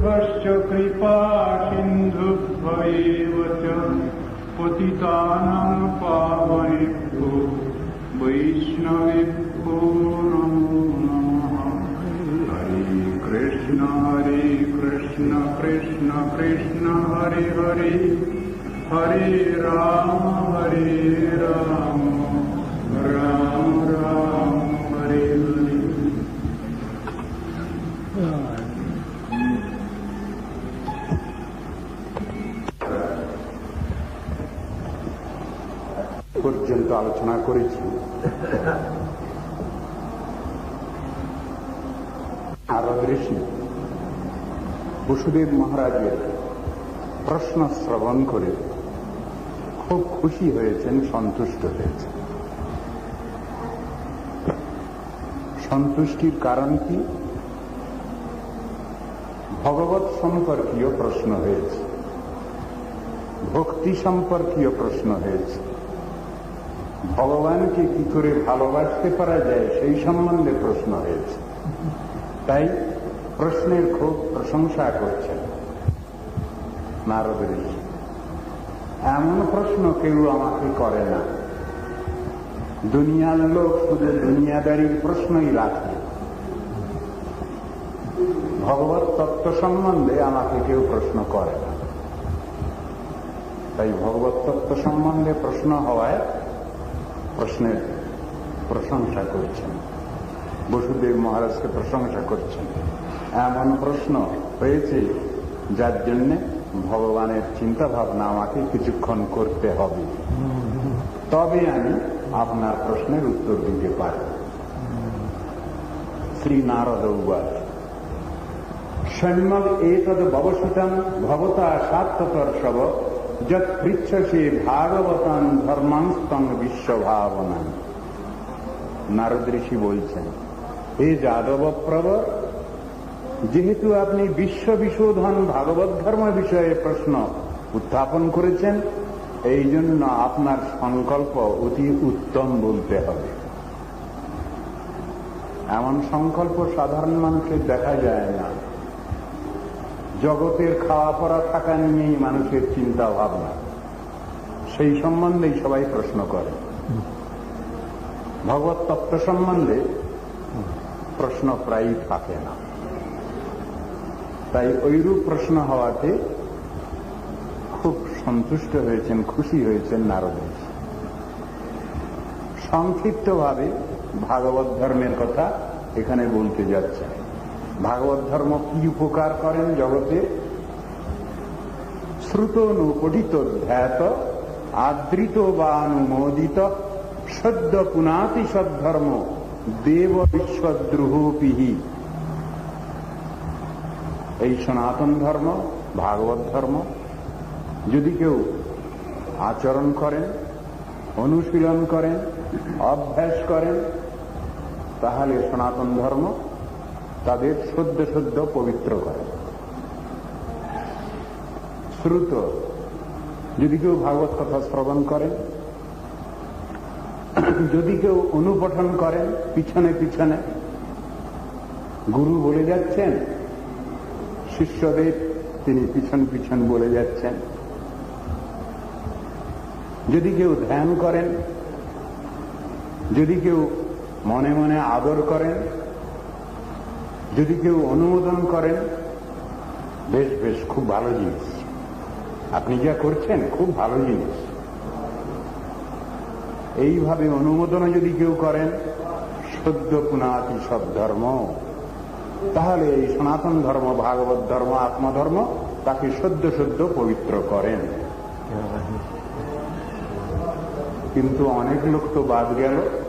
भश्च कृपा सिन्धुभ्यैव च, पतितानां पावनेभ्यो, वैष्णवेभ्यो हरे कृष्ण हरे कृष्ण कृष्ण कृष्ण, हरे हरे। हरे राम हरे राम राम। আলোচনা করেছি আরও ঋষি বসুদেব মহারাজের প্রশ্ন শ্রবণ করে খুব খুশি হয়েছেন সন্তুষ্ট হয়েছেন সন্তুষ্টির কারণ কি ভগবত সম্পর্কীয় প্রশ্ন হয়েছে ভক্তি সম্পর্কীয় প্রশ্ন হয়েছে ভগবানকে কি করে ভালোবাসতে পারা যায় সেই সম্বন্ধে প্রশ্ন হয়েছে। তাই প্রশ্নের খুব প্রশংসা করছেন নারদ ঋষি এমন প্রশ্ন কেউ আমাকে করে না। দুনিয়ার লোক শুধু দুনিয়াদারির প্রশ্নই রাখে। ভগবত তত্ত্ব সম্বন্ধে আমাকে কেউ প্রশ্ন করে না। তাই ভগবত তত্ত্ব সম্বন্ধে প্রশ্ন হওয়ায় প্রশ্নের প্রশংসা করছেন। বসুদেব মহারাজকে প্রশংসা করছেন। এমন প্রশ্ন হয়েছে যার জন্য ভগবানের চিন্তা ভাবনা আমাকে কিছুক্ষণ করতে হবে। তবে আমি আপনার প্রশ্নের উত্তর দিতে পারি। শ্রী নারদ উবাচ সৈন্যদ এতদ ববসিতম ভবতা সাত্তর্ষব যৎ পৃচ্ছসে ভাগবতান ধর্মাংস্তং বিশ্বভাবনা নারদ ঋষি বলছেন হে যাদব প্রবর যেহেতু আপনি বিশ্ব বিশোধন ভাগবত ধর্ম বিষয়ে প্রশ্ন উত্থাপন করেছেন এই জন্য আপনার সংকল্প অতি উত্তম বলতে হবে। এমন সংকল্প সাধারণ মানুষের দেখা যায় না। জগতের খাওয়া পড়া থাকা নিয়েই মানুষের চিন্তা ভাবনা সেই সম্বন্ধেই সবাই প্রশ্ন করে। ভগবত তত্ত্ব সম্বন্ধে প্রশ্ন প্রায়ই থাকে না। তাই ওইরূপ প্রশ্ন হওয়াতে খুব সন্তুষ্ট হয়েছেন, খুশি হয়েছেন নারদ। সংক্ষিপ্তভাবে ভাগবত ধর্মের কথা এখানে বলতে যাচ্ছেন। ভাগবত ধর্ম কি উপকার করেন জগতে? শ্রুত পঠিত ধ্যাত, আদৃত বা অনুমোদিত, সদ্য পুনাতি সদ্ধর্ম, দেব বিশ্বদ্রুহপিহি। এই সনাতন ধর্ম, ভাগবত ধর্ম, যদি কেউ আচরণ করেন, অনুশীলন করেন, অভ্যাস করেন, তাহলে সনাতন ধর্ম তাদের সদ্য সদ্য পবিত্র করে। শ্রুত, যদি কেউ ভাগবত কথা শ্রবণ করেন যদি কেউ অনুপঠন করেন পিছনে পিছনে, গুরু বলে যাচ্ছেন শিষ্যদের তিনি পিছন পিছন বলে যাচ্ছেন। যদি কেউ ধ্যান করেন, যদি কেউ মনে মনে আদর করেন যদি কেউ অনুমোদন করেন বেশ বেশ খুব ভালো জিনিস। আপনি যা করছেন খুব ভালো জিনিস। এইভাবে অনুমোদনও যদি কেউ করেন সদ্য পুনাতি সব ধর্ম তাহলে এই সনাতন ধর্ম ভাগবত ধর্ম আত্মধর্ম তাকে সদ্য সদ্য পবিত্র করেন। কিন্তু অনেক লোক তো বাদ গেল।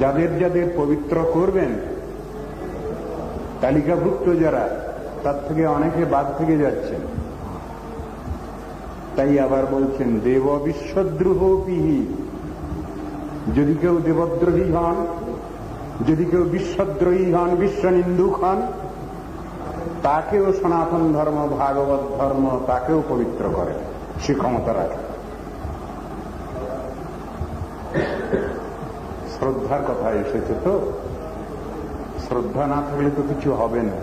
যাদের যাদের পবিত্র করবেন, তালিকাভুক্ত যারা, তার থেকে অনেকে বাদ থেকে যাচ্ছেন। তাই আবার বলছেন, দেব বিশ্বদ্রোহপিহি যদি কেউ দেবদ্রোহী হন, যদি কেউ বিশ্বদ্রোহী হন বিশ্ব নিন্দুক হন, তাকেও সনাতন ধর্ম, ভাগবত ধর্ম, তাকেও পবিত্র করে সে ক্ষমতা রাখে। শ্রদ্ধার কথা এসেছে তো। শ্রদ্ধা না থাকলে তো কিছু হবে না।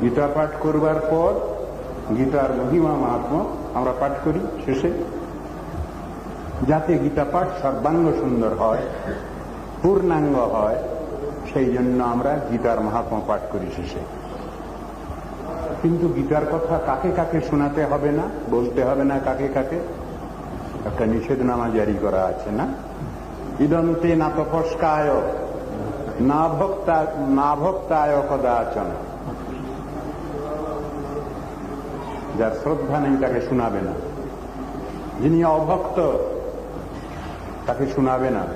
গীতা পাঠ করবার পর গীতার মহিমা মাহাত্ম আমরা পাঠ করি শেষে। যাতে গীতা পাঠ সর্বাঙ্গ সুন্দর হয়, পূর্ণাঙ্গ হয়, সেই জন্য আমরা গীতার মাহাত্ম পাঠ করি শেষে। কিন্তু গীতার কথা কাকে কাকে শোনাতে হবে না, বলতে হবে না কাকে কাকে? একটা নিষেধনামা জারি করা আছে, না? ইদন্তে না তপস্কায় না ভক্তা, না ভক্তায় কদাচন। যার শ্রদ্ধা নেই, তাকে শোনাবে না। যিনি অভক্ত, তাকে শোনাবে না।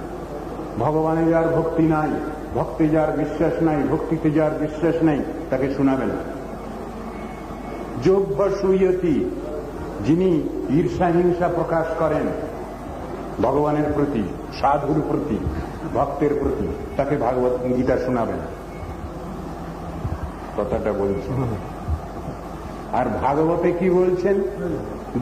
ভগবানে যার ভক্তি নাই, ভক্তি যার বিশ্বাস নাই, ভক্তিতে যার বিশ্বাস নাই, তাকে শোনাবে না। যোগ্য সুয়তি যিনি ঈর্ষা হিংসা প্রকাশ করেন, ভগবানের প্রতি, সাধুর প্রতি, ভক্তের প্রতি, তাকে ভাগবত গীতা শোনাবেন। কথাটা বলছি আর ভাগবতে কি বলছেন?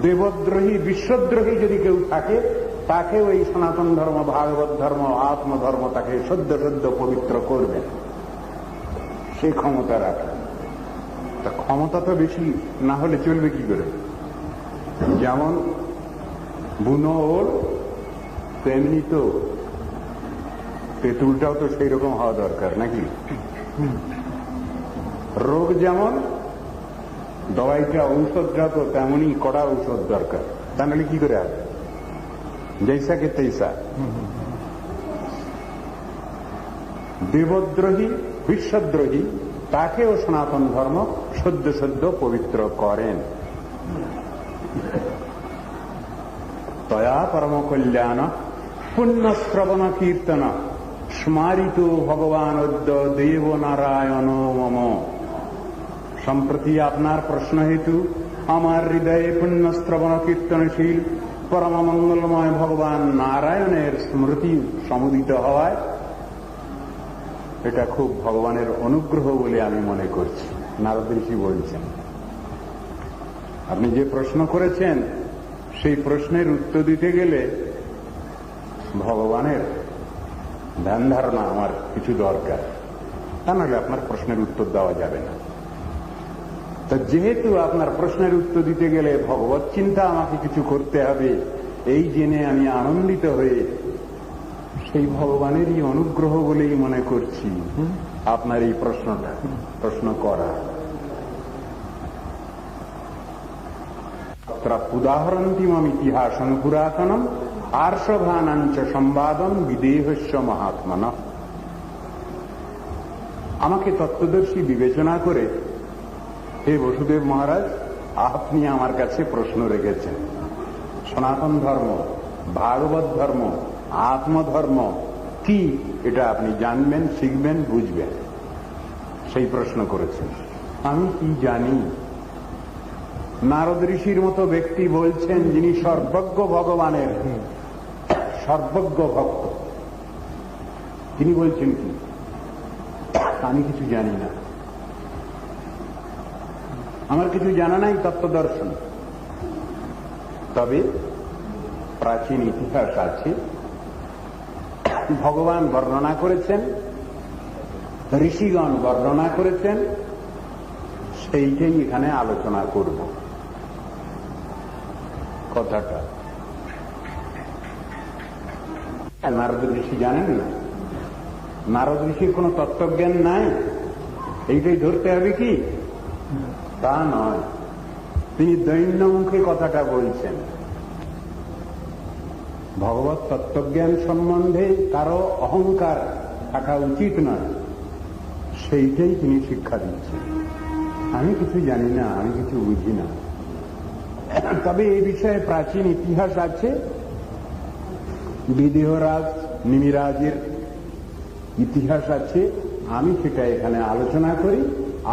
দেবদ্রোহী, বিশ্বদ্রোহী যদি কেউ থাকে তাকে ওই সনাতন ধর্ম, ভাগবত ধর্ম, আত্মধর্ম তাকে সদ্য সদ্য পবিত্র করবে। সে ক্ষমতা রাখে। তা ক্ষমতা তো বেশি, না হলে চলবে কি করে? যেমন বুনো ওর তেমনি তো তেঁতুলটাও তো সেই রকম হওয়া দরকার, নাকি? রোগ যেমন দবাইটা ঔষধটা তো তেমনই কড়া ঔষধ দরকার। তা নাহলে কি করে হবে? জৈসা কে তৈসা? দেবদ্রোহী, বিশ্বদ্রোহী, তাকেও সনাতন ধর্ম সদ্য সদ্য পবিত্র করেন। তয়া পরম কল্যাণ পুণ্যশ্রবণ কীর্তন স্মারিত ভগবান দেব নারায়ণ মম সম্প্রতি আপনার প্রশ্ন হেতু আমার হৃদয়ে পুণ্যশ্রবণ কীর্তনশীল পরম মঙ্গলময় ভগবান নারায়ণের স্মৃতি সমুদিত হওয়ায় এটা খুব ভগবানের অনুগ্রহ বলে আমি মনে করছি নারদ ঋষি বলছেন আপনি যে প্রশ্ন করেছেন সেই প্রশ্নের উত্তর দিতে গেলে ভগবানের ধ্যান ধারণা আমার কিছু দরকার। তা নাহলে আপনার প্রশ্নের উত্তর দেওয়া যাবে না। তা যেহেতু আপনার প্রশ্নের উত্তর দিতে গেলে ভগবত চিন্তা আমাকে কিছু করতে হবে এই জেনে আমি আনন্দিত হয়ে সেই ভগবানেরই অনুগ্রহ বলেই মনে করছি। আপনার এই প্রশ্নটা প্রশ্ন করা। উদাহরণটিমম ইতিহাসং পুরাতনম আর্ষভানাঞ্চ সংবাদম বিদেহস্য মহাত্মন আমাকে তত্ত্বদর্শী বিবেচনা করে, হে বসুদেব মহারাজ, আপনি আমার কাছে প্রশ্ন রেখেছেন। সনাতন ধর্ম, ভাগবত ধর্ম, আত্মধর্ম, কি এটা আপনি জানবেন, শিখবেন, বুঝবেন? সেই প্রশ্ন করেছেন। আমি কি জানি? নারদ ঋষির মতো ব্যক্তি বলছেন যিনি সর্বজ্ঞ ভগবানের। সর্বজ্ঞ ভক্ত। তিনি বলছেন কি? আমি কিছু জানি না। আমার কিছু জানা নাই তত্ত্বদর্শন। তবে প্রাচীন ইতিহাস আছে। ভগবান বর্ণনা করেছেন, ঋষিগণ বর্ণনা করেছেন, সেইটাই এখানে আলোচনা করব। কথাটা। নারদ ঋষি জানেন না? নারদ ঋষির কোন তত্ত্বজ্ঞান নাই? এইটাই ধরতে হবে কি? তা নয়। তিনি দৈন্য মুখে কথাটা বলছেন। ভগবত তত্ত্বজ্ঞান সম্বন্ধে কারও অহংকার থাকা উচিত নয়। সেইটাই তিনি শিক্ষা দিচ্ছেন। আমি কিছু জানি না, আমি কিছু বুঝি না। তবে এই বিষয়ে প্রাচীন ইতিহাস আছে। বিদেহরাজ, নিমিরাজের ইতিহাস আছে। আমি সেটা এখানে আলোচনা করি,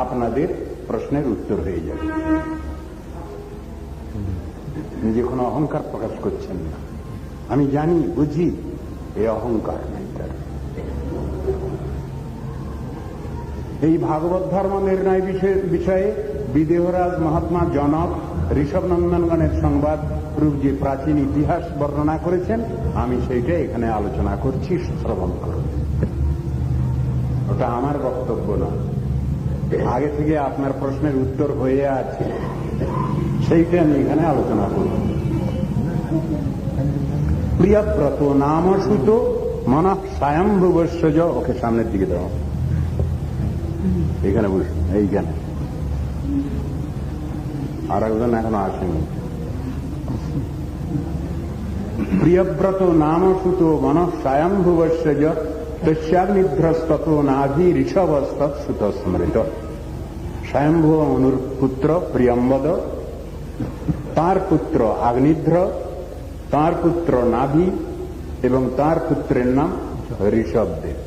আপনাদের প্রশ্নের উত্তর হয়ে যাবে। নিজে কোনো অহংকার প্রকাশ করছেন না, আমি জানি, বুঝি এই অহংকার এই ভাগবত ধর্ম নির্ণয় বিষয়ে বিদেহরাজ মহাত্মা জনক ঋষভ নন্দনগণের সংবাদ রূপ যে প্রাচীন ইতিহাস বর্ণনা করেছেন। আমি সেইটা এখানে আলোচনা করছি, শ্রবণ করুন। ওটা আমার বক্তব্য না আগে থেকে আপনার প্রশ্নের উত্তর হয়ে আছে। সেইটা আমি এখানে আলোচনা করব। প্রিয়ব্রত নাম সুত মন স্বয়ম্ভুবস্য ওকে সামনের দিকে দেওয়া এখানে বসুন, এইখানে। আর একজন এখনও আসেনি। প্রিয়ব্রত নাম সুত মন স্বয়ম্ভুবস্য তস্যাগ্নিভ্রস্তত নাভি ঋষভস্তৎ সুত স্মৃত স্বয়ম্ভু অনুর পুত্র প্রিয়ম্বদ, তার পুত্র আগ্নিধ্র, তার পুত্র নাভি এবং তার পুত্রের নাম ঋষভদেব।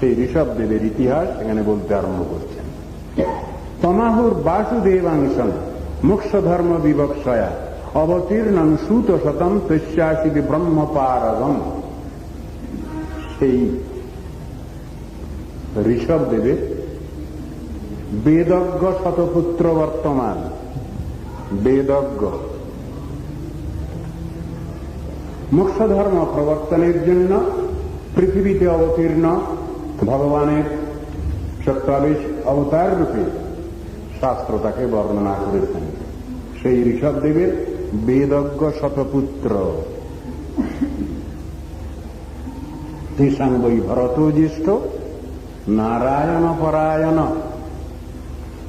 সেই ঋষভদেবের ইতিহাস এখানে বলতে আরম্ভ করছেন। তমাহুর বাসুদেবাংশন মুখ্য ধর্ম বিবক্ষয়া অবতীর্ণং সুত শতম তস্যাসিবি ব্রহ্মপারগম। সেই ঋষভদেবের বেদজ্ঞ শতপুত্র বর্তমান। বেদজ্ঞ। মুখ্য ধর্ম প্রবর্তনের জন্য পৃথিবীতে অবতীর্ণ ভগবানের সত্যাবিশ অবতার রূপে শাস্ত্র তাকে বর্ণনা করেছেন। সেই ঋষভদেবের বেদজ্ঞ শতপুত্র। তেষাং বৈ ভরত জ্যেষ্ঠ, নারায়ণ পরায়ণ।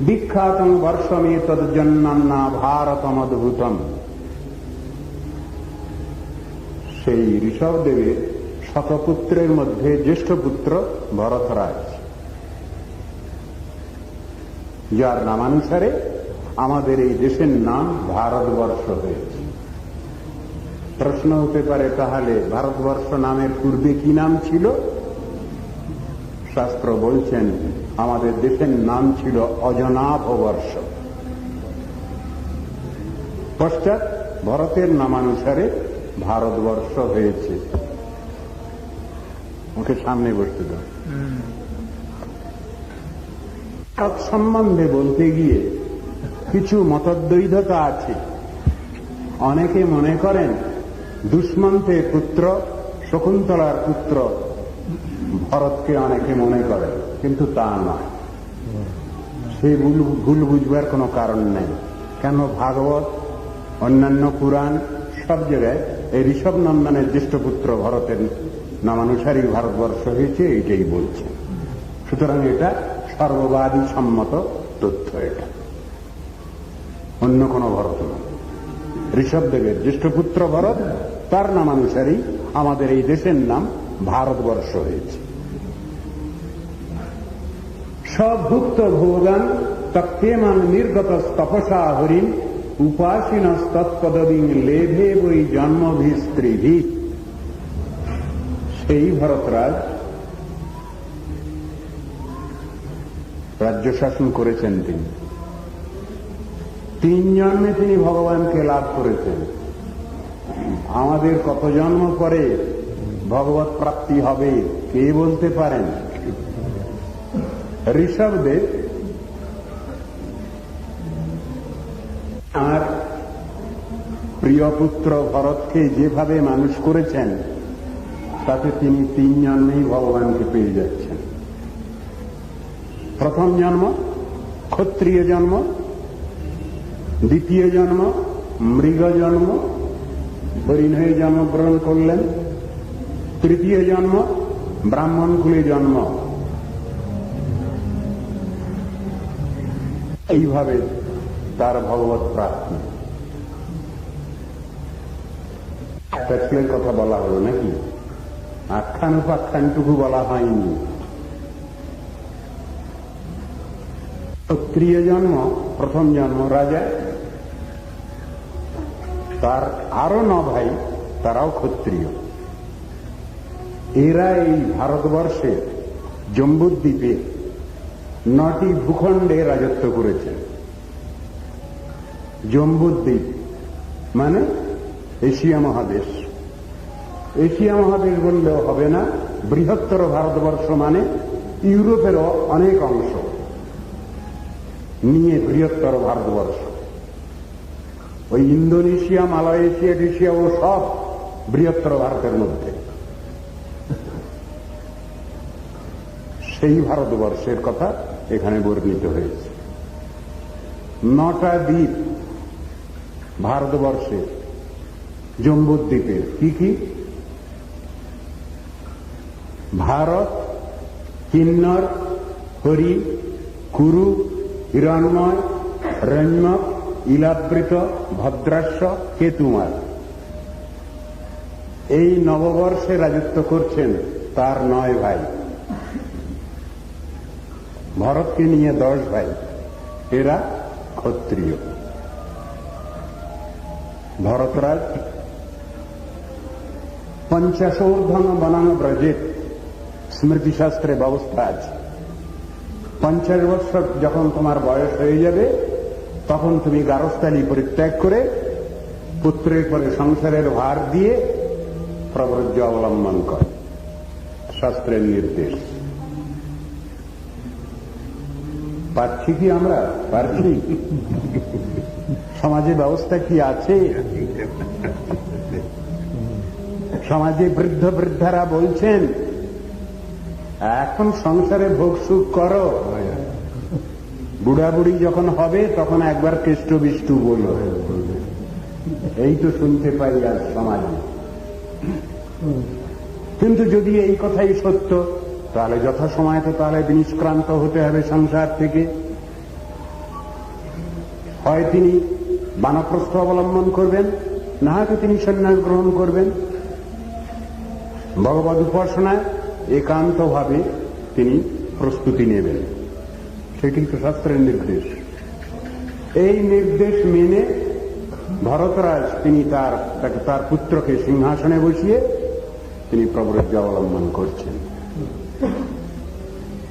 বিখ্যাতং বর্ষমে তজ্জন্না ভারতমদ্ভুতম সেই ঋষভদেবের শতপুত্রের মধ্যে জ্যেষ্ঠ পুত্র ভরতরাজ। যার নামানুসারে আমাদের এই দেশের নাম ভারতবর্ষ হয়েছে। প্রশ্ন হতে পারে, তাহলে ভারতবর্ষ নামের পূর্বে কি নাম ছিল? শাস্ত্র বলছেন, আমাদের দেশের নাম ছিল অজনাভ বর্ষ পশ্চাৎ ভরতের নামানুসারে ভারতবর্ষ হয়েছে। ওকে সামনে বসতে দাও। ভারত সম্বন্ধে বলতে গিয়ে কিছু মতদ্বৈধতা আছে। অনেকে মনে করেন দুষ্মন্তের পুত্র, শকুন্তলার পুত্র ভরতকে অনেকে মনে করে কিন্তু তা নয়। ভুল ভুল বুঝবার কোনো কারণ নেই। কেন ভাগবত, অন্যান্য পুরাণ, সব জায়গায় এই ঋষভ নন্দনের জ্যেষ্ঠ পুত্র ভরতের নামানুসারী ভারতবর্ষ হয়েছে, এইটাই বলছে। সুতরাং এটা সর্ববাদী সম্মত তথ্য এটা। অন্য কোন ভরত নয় ঋষভদেবের জ্যেষ্ঠ পুত্র ভরত, তার নামানুসারেই আমাদের এই দেশের নাম ভারতবর্ষ হয়েছে। সভুক্ত ভোগান তত্তেমান নির্গত তপসা হরিণ উপাসীন তৎপদিং লেভে বই জন্মভি স্ত্রীভি সেই ভরতরাজ রাজ্য শাসন করেছেন তিনি। তিন জন্মে তিনি ভগবানকে লাভ করেছেন। আমাদের কত জন্ম পরে ভগবত প্রাপ্তি হবে, কে বলতে পারেন? ঋষভদেব আর প্রিয় পুত্র ভরতকে যেভাবে মানুষ করেছেন, তাতে তিনি তিন জন্মেই ভগবানকে পেয়ে যাচ্ছেন। প্রথম জন্ম, ক্ষত্রিয় জন্ম, দ্বিতীয় জন্ম, মৃগ জন্ম হরিণ হয়ে জন্মগ্রহণ করলেন। তৃতীয় জন্ম, ব্রাহ্মণ কুলে জন্ম। এইভাবে তার ভগবত প্রাপ্তি। প্যাচলের কথা বলা হলো নাকি? আখ্যান উপাখ্যানটুকু বলা হয়নি। ক্ষত্রিয় জন্ম প্রথম জন্ম রাজা তার আরও ন ভাই তারাও ক্ষত্রিয় এরা এই ভারতবর্ষে জম্বুদ্বীপে নটি ভূখণ্ডে রাজত্ব করেছেন জম্বুদ্বীপ মানে এশিয়া মহাদেশ এশিয়া মহাদেশ বললেও হবে না, বৃহত্তর ভারতবর্ষ মানে ইউরোপেরও অনেক অংশ। নিয়ে বৃহত্তর ভারতবর্ষ। ওই ইন্দোনেশিয়া, মালয়েশিয়া টেশিয়া ও সব বৃহত্তর ভারতের মধ্যে। সেই ভারতবর্ষের কথা এখানে বর্ণিত হয়েছে। নটা দ্বীপ ভারতবর্ষে। জম্বুদ্বীপের কি কি? ভারত, কিন্নর, হরি, কুরু হিরণময় রঞ্জক ইলাবৃত ভদ্রাস্য কেতুমার এই নববর্ষে রাজত্ব করছেন তার নয় ভাই। ভরতকে নিয়ে দশ ভাই, এরা ক্ষত্রিয়। ভরতরাজ পঞ্চাশোর্ধন বনানো ব্রজের স্মৃতিশাস্ত্রে ব্যবস্থা আছে। পঞ্চাশ বছর যখন তোমার বয়স হয়ে যাবে, তখন তুমি গারস্থালি পরিত্যাগ করে পুত্রের পরে সংসারের ভার দিয়ে প্রব্রজ্য অবলম্বন কর। শাস্ত্রের নির্দেশ। পাচ্ছি কি আমরা? পারছি। সমাজে ব্যবস্থা কি আছে? সমাজে বৃদ্ধ বৃদ্ধারা বলছেন এখন সংসারে ভোগ সুখ করো। বুড়া বুড়ি যখন হবে, তখন একবার কেষ্ট বিষ্টু বলল এই তো শুনতে পাই আজ সমাজে। কিন্তু যদি এই কথাই সত্য, তাহলে যথাসময়ে তো তাহলে নিষ্ক্রান্ত হতে হবে সংসার থেকে। হয় তিনি বানপ্রস্থ অবলম্বন করবেন, না হয়তো তিনি সন্ন্যাস গ্রহণ করবেন। ভগবত উপাসনায় একান্তভাবে তিনি প্রস্তুতি নেবেন। সেটি তো শাস্ত্রের নির্দেশ। এই নির্দেশ মেনে ভরতরাজ তিনি তার, তাকে তার পুত্রকে সিংহাসনে বসিয়ে তিনি প্রবরজ্ঞ অবলম্বন করছেন।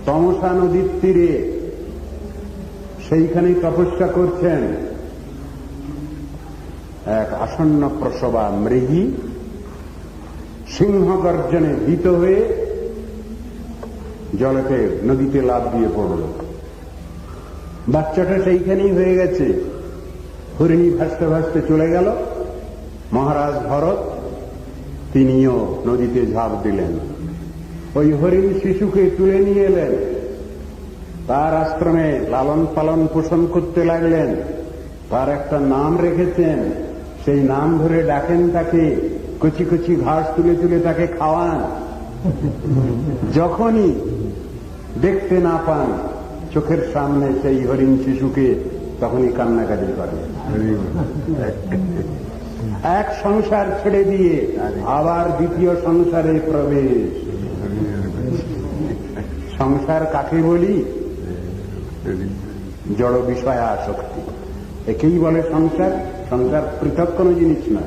তমসা নদীর তীরে সেইখানে তপস্যা করছেন এক আসন্ন প্রসবা মৃগী সিংহ গর্জনে ভীত হয়ে জলেতে নদীতে লাভ দিয়ে পড়ল। বাচ্চাটা সেইখানেই হয়ে গেছে। হরিণী ভাসতে ভাসতে চলে গেল। মহারাজ ভরত, তিনিও নদীতে ঝাঁপ দিলেন। ওই হরিণ শিশুকে তুলে নিয়ে এলেন। তার আশ্রমে লালন পালন পোষণ করতে লাগলেন। তার একটা নাম রেখেছেন। সেই নাম ধরে ডাকেন তাকে, কচি কচি ঘাস তুলে তুলে তাকে খাওয়ান। যখনই দেখতে না পান চোখের সামনে সেই হরিণ শিশুকে, তখনই কান্নাকাটি করে। এক সংসার ছেড়ে দিয়ে আবার দ্বিতীয় সংসারে প্রবেশ। সংসার কাকে বলি? জড় বিষয় আসক্তি একেই বলে সংসার। সংসার পৃথক কোন জিনিস না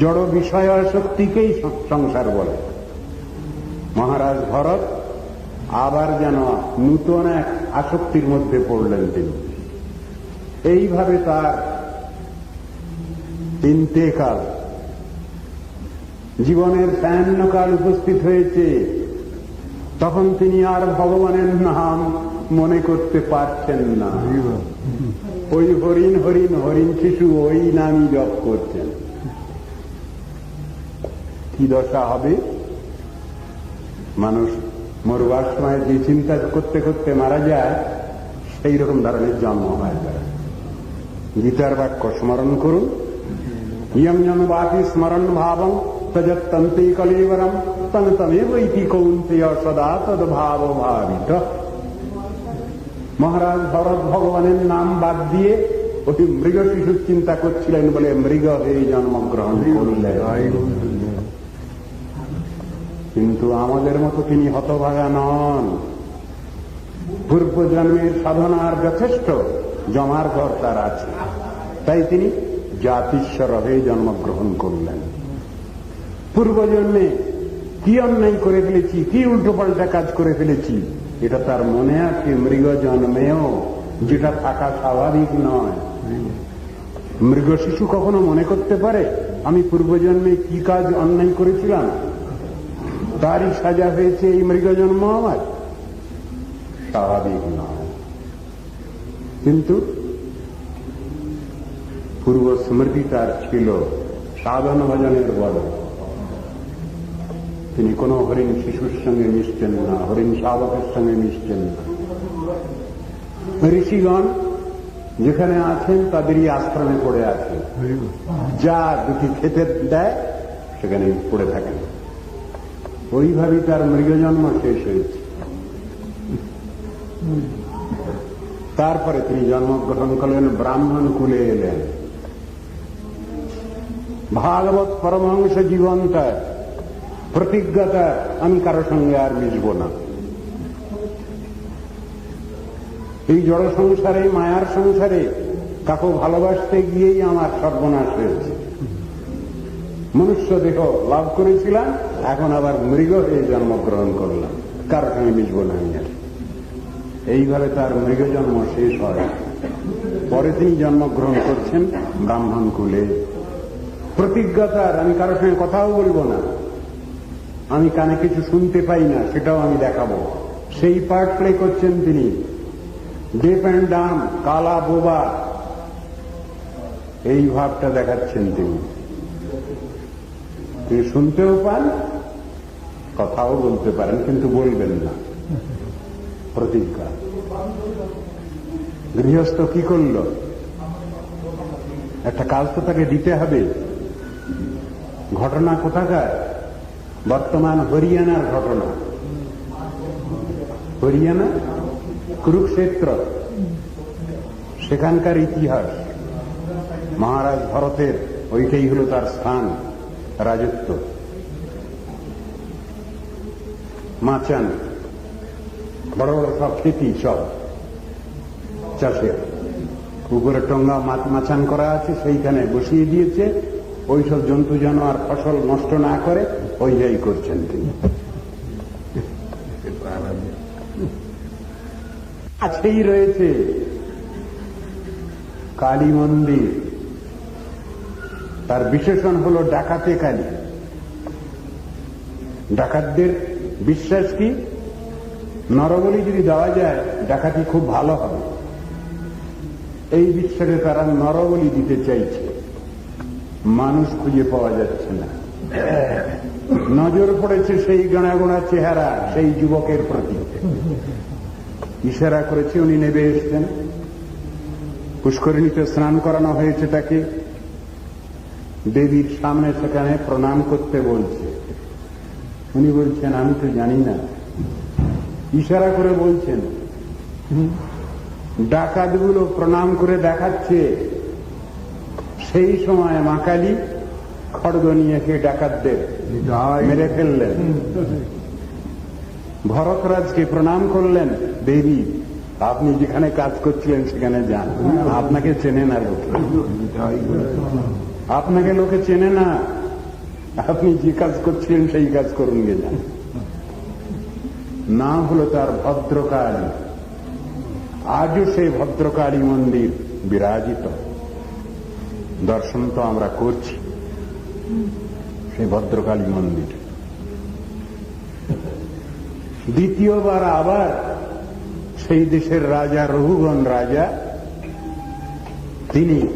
জড় বিষয় আসক্তিকেই সংসার বলে। মহারাজ ভরত, আবার যেন নূতন এক আসক্তির মধ্যে পড়লেন তিনি। এইভাবে তার ইন্তেকাল জীবনের সায়ান্নকাল উপস্থিত হয়েছে। তখন তিনি আর ভগবানের নাম মনে করতে পারছেন না। ওই হরিণ হরিণ হরিণ শিশু ওই নামই জপ করছেন। কি দশা হবে? মানুষ মরবার সময় যে চিন্তা করতে করতে মারা যায় সেই রকম ধরনের জন্ম হয় গীতার বাক্য, স্মরণ করুন। ইয়ং জন বাকি স্মরণ ভাবম তজত্তন্তে কলেবরম, তন তমেব ইতি কৌন্তেয় সদা তদ ভাব ভাবিত। মহারাজ ভরত ভগবানের নাম বাদ দিয়ে ওই মৃগ শিশুর চিন্তা করছিলেন বলে মৃগ হয়ে জন্মগ্রহণ করলেন। কিন্তু আমাদের মতো তিনি হতভাগা নন। পূর্ব জন্মের সাধনার যথেষ্ট জমার ঘর তার আছে। তাই তিনি জাতিশ্বর হয়ে জন্মগ্রহণ করলেন। পূর্বজন্মে কি অন্যায় করে ফেলেছি, কি উল্টোপাল্টা কাজ করে ফেলেছি, এটা তার মনে আছে মৃগ জন্মেও যেটা থাকা স্বাভাবিক নয়। মৃগ শিশু কখনো মনে করতে পারে, আমি পূর্বজন্মে কি কাজ অন্যায় করেছিলাম? তারই সাজা হয়েছে এই মৃগ জন্ম আমার। স্বাভাবিক নয়। কিন্তু পূর্ব স্মৃতি তার ছিল সাধন ভজনের বড়। তিনি কোন হরিণ শিশুর সঙ্গে মিশছেন না, হরিণ শাবকের সঙ্গে মিশছেন না। ঋষিগণ যেখানে আছেন, তাদেরই আশ্রমে পড়ে আছে যা দুটি খেতে দেয় সেখানে পড়ে থাকেন। ওইভাবেই তার মৃগজন্ম শেষ হয়েছে। তারপরে তিনি জন্মগ্রহণ করলেন, ব্রাহ্মণ কুলে এলেন। ভাগবত পরমহংস জীবনটা প্রতিজ্ঞতা আমি কারও সঙ্গে আর মিশব না। এই জড় সংসারে, মায়ার সংসারে কাকু ভালোবাসতে গিয়েই আমার সর্বনাশ হয়েছে। মনুষ্য দেহ লাভ করেছিলাম এখন আবার মৃগ হয়ে জন্মগ্রহণ করলাম। কারও সঙ্গে মিশব না আমি আর। এইভাবে তার মৃগ জন্ম শেষ হয়। পরে তিনি জন্মগ্রহণ করছেন ব্রাহ্মণ কুলে। প্রতিজ্ঞাতার আমি কারও সঙ্গে কথাও বলব না। আমি কানে কিছু শুনতে পাই না, সেটাও আমি দেখাবো। সেই পার্ট প্লে করছেন তিনি। ডেপ অ্যান্ড ডাম কালা বোবা। এই ভাবটা দেখাচ্ছেন তিনি। তিনি শুনতেও পান কথাও বলতে পারেন, কিন্তু বলবেন না। প্রতিজ্ঞা। গৃহস্থ কি করল? একটা কাজ তো তাকে দিতে হবে। ঘটনা কোথাকার? বর্তমান হরিয়ানার ঘটনা। হরিয়ানা কুরুক্ষেত্র। সেখানকার ইতিহাস। মহারাজ ভরতের, ওইটাই হল তার স্থান, রাজত্ব। মাচান বড় বড় সব খেতি সব চাষের। উপরে টঙ্গা মা- মাচান করা আছে, সেইখানে বসিয়ে দিয়েছে। ওই সব জন্তু জানোয়ার ফসল নষ্ট না করে, ওই যাই করছেন তিনি। কাছেই রয়েছে। কালী মন্দির। তার বিশেষণ হল ডাকাতে কালী। ডাকাতদের বিশ্বাস কি? নরবলি যদি দেওয়া যায়, ডাকাতি খুব ভালো হবে। এই বিশ্বাসে তারা নরবলি দিতে চাইছে। মানুষ খুঁজে পাওয়া যাচ্ছে না। নজর পড়েছে সেই গোনা গোনা চেহারা, সেই যুবকের প্রতি। ইশারা করেছে, উনি নেবে এসছেন। পুষ্করিণীতে স্নান করানো হয়েছে তাকে। দেবীর সামনে সেখানে প্রণাম করতে বলছে। উনি বলছেন, আমি তো জানি না। ইশারা করে বলছেন ডাকাতগুলো প্রণাম করে দেখাচ্ছে। সেই সময় মাকালি খড়গ নিয়ে কে ডাকাতদের মেরে ফেললেন। ভরতরাজকে প্রণাম করলেন, দেবী, আপনি যেখানে কাজ করছিলেন সেখানে যান। আপনাকে চেনে না লোকে। আপনাকে লোকে চেনে না। আপনি যে কাজ করছিলেন, সেই কাজ করুন গে যান নাম হলো তার ভদ্রকালী। আজও সেই ভদ্রকালী মন্দির বিরাজিত। দর্শন তো আমরা করছি। সেই ভদ্রকালী মন্দির। দ্বিতীয়বার আবার সেই দেশের রাজা, রঘুগণ রাজা, তিনি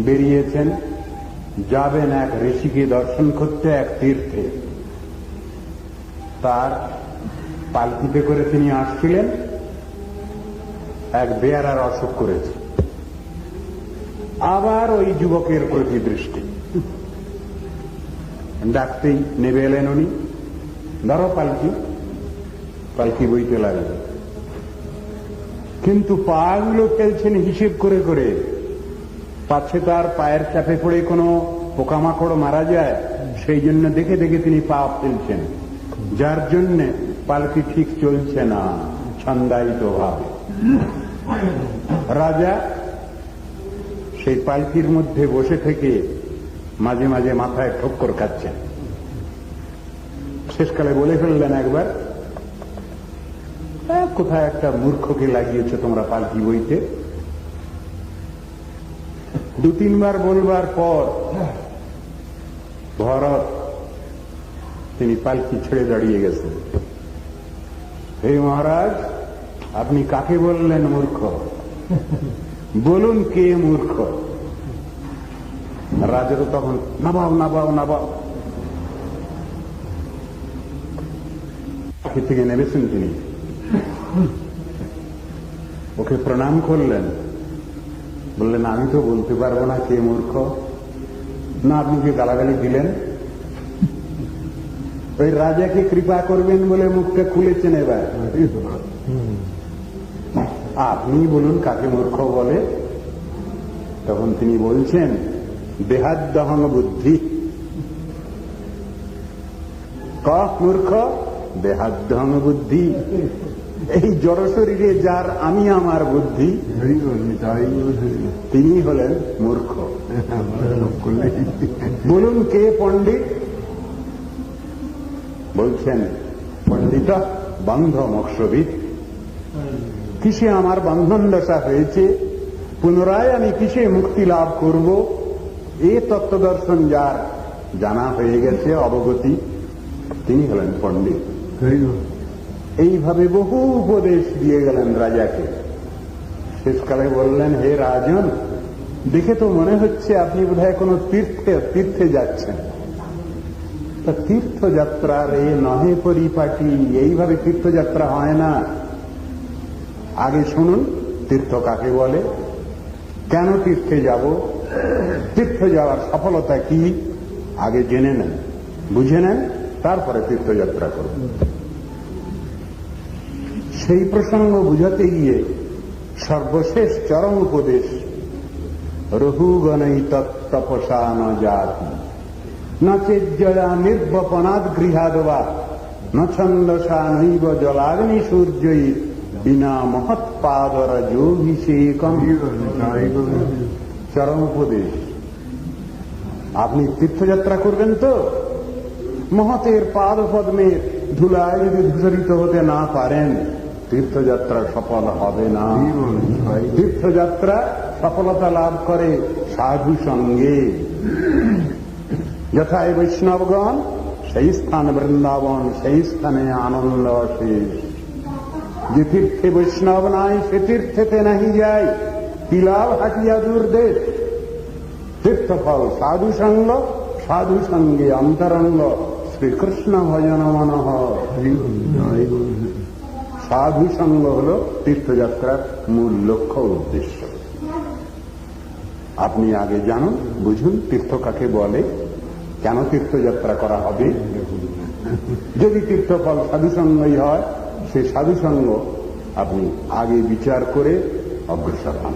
বেরিয়েছেন। যাবেন এক ঋষিকে দর্শন করতে এক তীর্থে। তার পালকিতে করে তিনি আসছিলেন। এক বেয়ারার অসুখ করেছে। আবার ওই যুবকের প্রতি দৃষ্টি। ডাকতেই নেবে এলেন উনি। ধরো পালকি। পালকি বইতে লাগবে কিন্তু পাগুলো ফেলছেন হিসেব করে করে। পাচ্ছে তার পায়ের চাপে পড়ে কোনো পোকামাকড় মারা যায় সেই জন্য দেখে দেখে তিনি পা ফেলছেন যার জন্য পালকি ঠিক চলছে না ছন্দায়িত ভাবে। রাজা সেই পালকির মধ্যে বসে থেকে মাঝে মাঝে মাথায় ঠক্কর খাচ্ছেন। শেষকালে বলে ফেললেন একবার "আহ, কোথায় একটা মূর্খকে লাগিয়েছে তোমরা পালকি বইতে? দু তিনবার বলবার পর ভরত, তিনি পালকি ছেড়ে দাঁড়িয়ে গেছেন। হে মহারাজ, আপনি কাকে বললেন মূর্খ? বলুন কে মূর্খ? রাজারও তখন নাবাও নাবাও নাবাও। পাখি থেকে নেমেছেন তিনি। ওকে প্রণাম করলেন। বললেন, আমি তো বলতে পারব না কে মূর্খ। না, আপনি কি গালাগালি দিলেন, ওই রাজাকে কৃপা করবেন বলে মুখটা খুলেছেন এবার। আপনি বলুন, কাকে মূর্খ বলে? তখন তিনি বলছেন, দেহাদ্দহং বুদ্ধি। ক মূর্খ, দেহাদ্দহং বুদ্ধি। এই জড় শরীরে যার আমি আমার বুদ্ধি, তিনি হলেন মূর্খ। বলুন কে পণ্ডিত? বলছেন পণ্ডিত বন্ধ মোক্ষবিদ কিসে আমার বন্ধন দশা হয়েছে? পুনরায় আমি কিসে মুক্তি লাভ করব? এ তত্ত্বদর্শন যার জানা হয়ে গেছে, অবগতি। তিনি হলেন পণ্ডিত। এইভাবে বহু উপদেশ দিয়ে গেলেন রাজাকে। শেষকালে বললেন, হে রাজন, দেখে তো মনে হচ্ছে আপনি বোধহয় কোনো তীর্থে তীর্থে যাচ্ছেন। তা তীর্থযাত্রার এ নহে পরিপাটি, এইভাবে তীর্থযাত্রা হয় না। আগে শুনুন, তীর্থ কাকে বলে? কেন তীর্থে যাব? তীর্থ যাওয়ার সফলতা কি? আগে জেনে নেন, বুঝে নেন, তারপরে তীর্থযাত্রা করুন। সেই প্রসঙ্গ বুঝাতে গিয়ে সর্বশেষ চরম উপদেশ, রহুগণই তত্তপসা ন জাতি। ন চেজ্জয়া নির্বপনাদ গৃহাদবা, ন ছন্দসা নৈব জলাগ্নি সূর্যই বিনা মহৎপাদর যোগিষেকম চরম উপদেশ। আপনি তীর্থযাত্রা করবেন তো? মহতের পাদ পদ্মের ধুলায় যদি ধূসরিত হতে না পারেন তীর্থযাত্রা সফল হবে না। তীর্থযাত্রা সফলতা লাভ করে সাধু সঙ্গে। যথায় বৈষ্ণবগণ সেই স্থান বৃন্দাবন সেই স্থানে আনন্দ শেষ যে তীর্থে বৈষ্ণব নাই সে তীর্থেতে নাহি যায়। পিলাল হাটিয়া দূর দেশ? তীর্থফল সাধু সঙ্গ সাধু সঙ্গে অন্তরঙ্গ। শ্রীকৃষ্ণ ভজন মনহ সাধু সঙ্গ হল তীর্থযাত্রার মূল লক্ষ্য উদ্দেশ্য। আপনি আগে জানুন, বুঝুন, তীর্থ কাকে বলে, কেন তীর্থযাত্রা করা হবে? যদি তীর্থফল সাধুসঙ্গই হয়, সে সাধুসঙ্গ আপনি আগে বিচার করে অগ্রসর হন।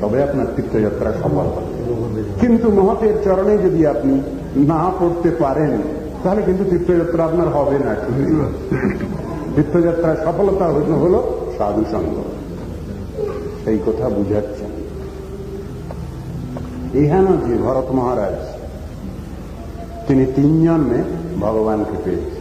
তবে আপনার তীর্থযাত্রা সফল হবে। কিন্তু মহতের চরণে যদি আপনি না পড়তে পারেন, তাহলে কিন্তু তীর্থযাত্রা আপনার হবে না। তীর্থযাত্রার সফলতা হল সাধু সঙ্গ। সেই কথা বুঝাচ্ছেন ইহানো যে ভরত মহারাজ, তিনি তিন জন্মে ভগবানকে পেয়েছেন।